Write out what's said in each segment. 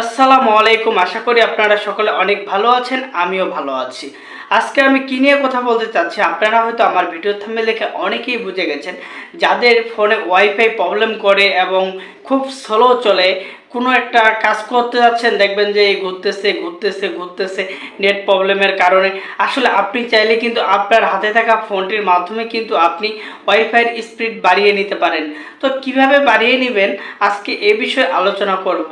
আসসালামু আলাইকুম। আশা করি আপনারা সকলে অনেক ভালো আছেন, আমিও ভালো আছি। আজকে আমি কি নিয়ে কথা বলতে চাচ্ছি, আপনারা হয়তো আমার ভিডিও থামে লেখে অনেকেই বুঝে গেছেন, যাদের ফোনে ওয়াইফাই প্রবলেম করে এবং খুব স্লো চলে কোনো একটা কাজ করতে যাচ্ছেন, দেখবেন যে এই ঘুরতেছে ঘুরতেছে ঘুরতেছে, নেট প্রবলেমের কারণে। আসলে আপনি চাইলে কিন্তু আপনার হাতে থাকা ফোনটির মাধ্যমে কিন্তু আপনি ওয়াইফাইয়ের স্পিড বাড়িয়ে নিতে পারেন। তো কীভাবে বাড়িয়ে নেবেন? আজকে এ বিষয়ে আলোচনা করব।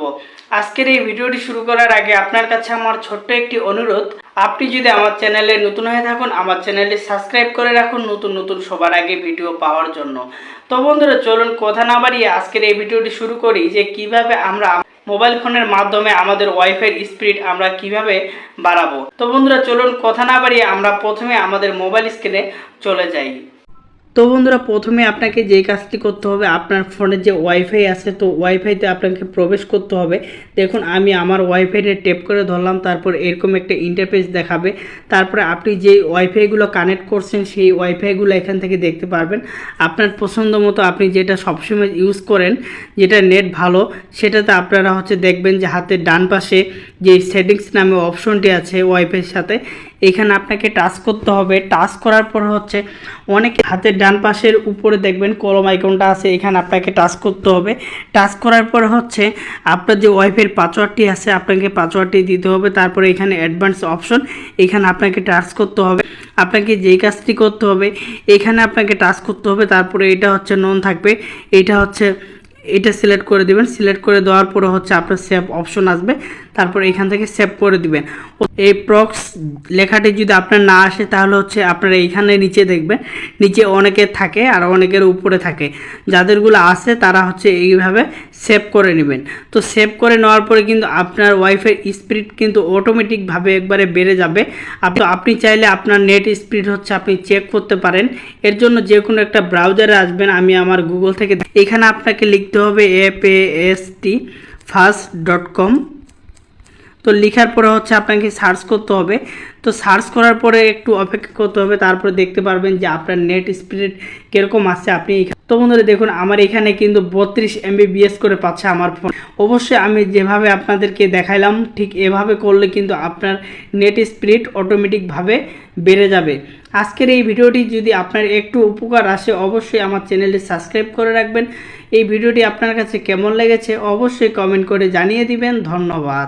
আজকের এই ভিডিওটি শুরু করার আগে আপনার কাছে আমার ছোট্ট একটি অনুরোধ আপনি যদি আমার চ্যানেলে নতুন হয়ে থাকুন, আমার চ্যানেলটি সাবস্ক্রাইব করে রাখুন নতুন নতুন সবার আগে ভিডিও পাওয়ার জন্য। তো বন্ধুরা, চলুন কথা না বাড়িয়ে আজকের এই ভিডিওটি শুরু করি যে কীভাবে আমরা মোবাইল ফোনের মাধ্যমে আমাদের ওয়াইফাই স্পিড আমরা কীভাবে বাড়াবো। তো বন্ধুরা, চলুন কথা না বাড়িয়ে আমরা প্রথমে আমাদের মোবাইল স্ক্রিনে চলে যাই। তো বন্ধুরা, প্রথমে আপনাকে যেই কাজটি করতে হবে, আপনার ফোনের যে ওয়াইফাই আছে, তো ওয়াইফাইতে আপনাকে প্রবেশ করতে হবে। দেখুন, আমি আমার ওয়াইফাইটা টেপ করে ধরলাম, তারপর এরকম একটা ইন্টারফেস দেখাবে। তারপরে আপনি যেই ওয়াইফাইগুলো কানেক্ট করছেন, সেই ওয়াইফাইগুলো এখান থেকে দেখতে পারবেন। আপনার পছন্দ মতো আপনি যেটা সবসময় ইউজ করেন, যেটা নেট ভালো, সেটাতে আপনারা হচ্ছে দেখবেন যে হাতের ডান পাশে যে সেটিংস নামে অপশনটি আছে ওয়াইফাইয়ের সাথে, এখানে আপনাকে টাচ করতে হবে। টাচ করার পর হচ্ছে অনেক হাতের ডান পাশের উপরে দেখবেন কলম আইকনটা আছে, এখানে আপনাকে টাচ করতে হবে। টাচ করার পর হচ্ছে আপনার যে ওয়াইফের পাসওয়ার্ডটি আছে, আপনাকে পাসওয়ার্ডটি দিতে হবে। তারপরে এখানে অ্যাডভান্স অপশন, এখানে আপনাকে টাচ করতে হবে। আপনাকে যেই কাজটি করতে হবে, এখানে আপনাকে টাচ করতে হবে। তারপরে এটা হচ্ছে নন থাকবে। এটা হচ্ছে এটা সিলেক্ট করে দিবেন। সিলেক্ট করে দেওয়ার পরে হচ্ছে আপনার সেভ অপশন আসবে। তারপর এখান থেকে সেভ করে দিবেন। এই প্রক্স লেখাটি যদি আপনার না আসে, তাহলে হচ্ছে আপনারা এইখানে নিচে দেখবেন। নিচে অনেকের থাকে আর অনেকের উপরে থাকে। যাদেরগুলো আছে, তারা হচ্ছে এইভাবে সেভ করে নেবেন। তো সেভ করে নেওয়ার পরে কিন্তু আপনার ওয়াইফাই স্পিড কিন্তু অটোমেটিকভাবে একবারে বেড়ে যাবে। আপনি আপনি চাইলে আপনার নেট স্পিড হচ্ছে আপনি চেক করতে পারেন। এর জন্য যে কোনো একটা ব্রাউজারে আসবেন, আমি আমার গুগল থেকে এখানে আপনাকে লিখতে হবে app S T first dot com তো লেখার পরে হচ্ছে আপনাকে সার্চ করতে হবে। তো সার্চ করার পরে একটু অপেক্ষা করতে হবে, তারপরে দেখতে পারবেন যে আপনার নেট স্পিড কীরকম আসছে আপনি তো বন্ধুরা দেখুন, আমার এখানে কিন্তু বত্রিশ এমবিবিএস করে পাচ্ছে আমার ফোন অবশ্যই আমি যেভাবে আপনাদেরকে দেখাইলাম, ঠিক এভাবে করলে কিন্তু আপনার নেট স্পিড অটোমেটিকভাবে বেড়ে যাবে। আজকের এই ভিডিওটি যদি আপনার একটু উপকার আসে, অবশ্যই আমার চ্যানেলটি সাবস্ক্রাইব করে রাখবেন। এই ভিডিওটি আপনার কাছে কেমন লেগেছে, অবশ্যই কমেন্ট করে জানিয়ে দিবেন। ধন্যবাদ।